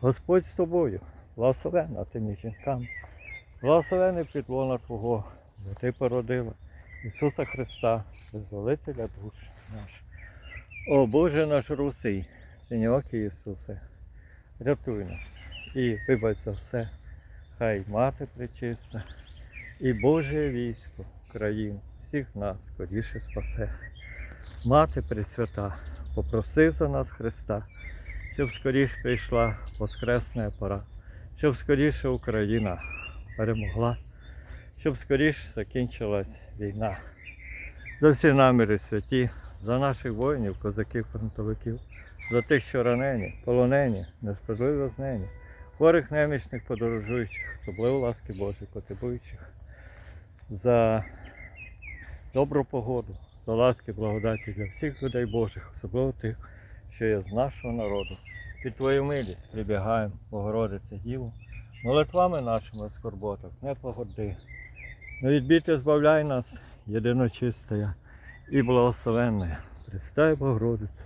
Господь з тобою, благословенна ти між жінками, благословений підлона Твого, бо ти породила Ісуса Христа, визволителя душ наших. О Боже наш русий, синьокий Ісусе, рятуй нас і вибач за все, хай мати причиста, і Боже військо, країну, всіх нас скоріше спасе. Мати Пресвята, попроси за нас Христа, щоб скоріше прийшла воскресна пора, щоб скоріше Україна перемогла, щоб скоріше закінчилась війна. За всі наміри святі, за наших воїнів, козаків, фронтовиків, за тих, що ранені, полонені, несправедливо знені, хворих немічних подорожуючих, особливо ласки Божої, потребуючих, за добру погоду, за ласки благодаті для всіх людей Божих, особливо тих, що є з нашого народу. Під Твою милість прибігаємо, Богородице Діву, молитвами нашими в скорботах, не погоди. Не відбіти збавляй нас, єдиночистая і благословенна. Христай Богородице,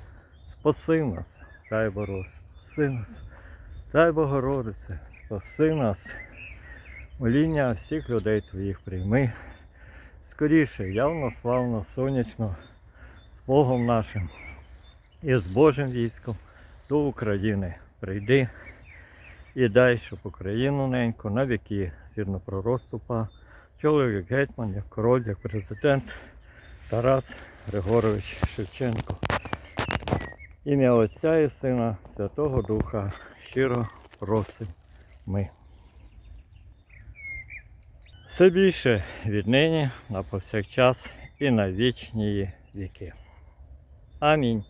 спаси нас, Дай Борос, спаси нас, Дай Богородице, спаси нас. Моління всіх людей Твоїх прийми. Скоріше, явно, славно, сонячно, з Богом нашим і з Божим військом до України прийди і дай, щоб Україну неньку на віки, згідно пророступа, чоловік гетьман, як король, як президент Тарас Григорович Шевченко. Ім'я Отця і Сина, Святого Духа щиро просимо ми. Все більше віднині на повсякчас і на вічні віки. Амінь.